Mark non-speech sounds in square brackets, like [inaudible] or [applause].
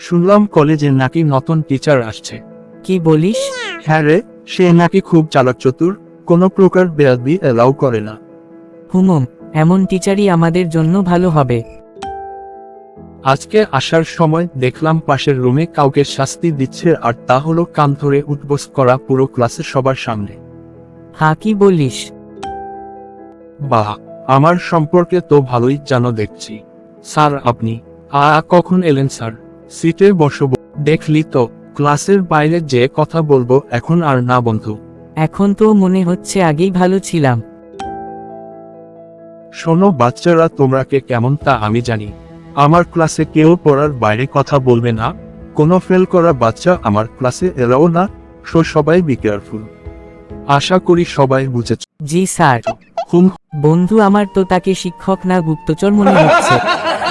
শুনলাম কলেজে নাকি নতুন টিচার আসছে। কি বলিস? হ্যাঁ রে সে নাকি খুব চালাক চতুর কোনো প্রকার বেয়াদবি এলাও করে না। হুমম এমন টিচারই আমাদের জন্য ভালো হবে। আজকে আসার সময় দেখলাম পাশের রুমে কাউকে শাস্তি দিচ্ছে আর তা হলো কান ধরে উঠবোস করা পুরো ক্লাসের সবার সামনে। হা কি বলিস? বাহ আমার সম্পর্কে তো ভালোই জানো দেখছি। স্যার আপনি? আ কখন এলেন স্যার? সিটে বসব। দেখলি তো ক্লাসের বাইরে যে কথা বলব এখন আর না বন্ধু। এখন তো মনে হচ্ছে আগেই ভালো ছিলাম। শোনো বাচ্চারা তোমরা কে কেমন তা আমি জানি। আমার ক্লাসে কেউ পড়ার বাইরে কথা বলবে না। কোনো ফেল করা বাচ্চা আমার ক্লাসে এলাও না। সো সবাই বি কেয়ারফুল আশা করি সবাই বুঝেছ। জি স্যার। হুম। বন্ধু আমার তো তাকে শিক্ষক না গুপ্তচর মনে হচ্ছে। [laughs]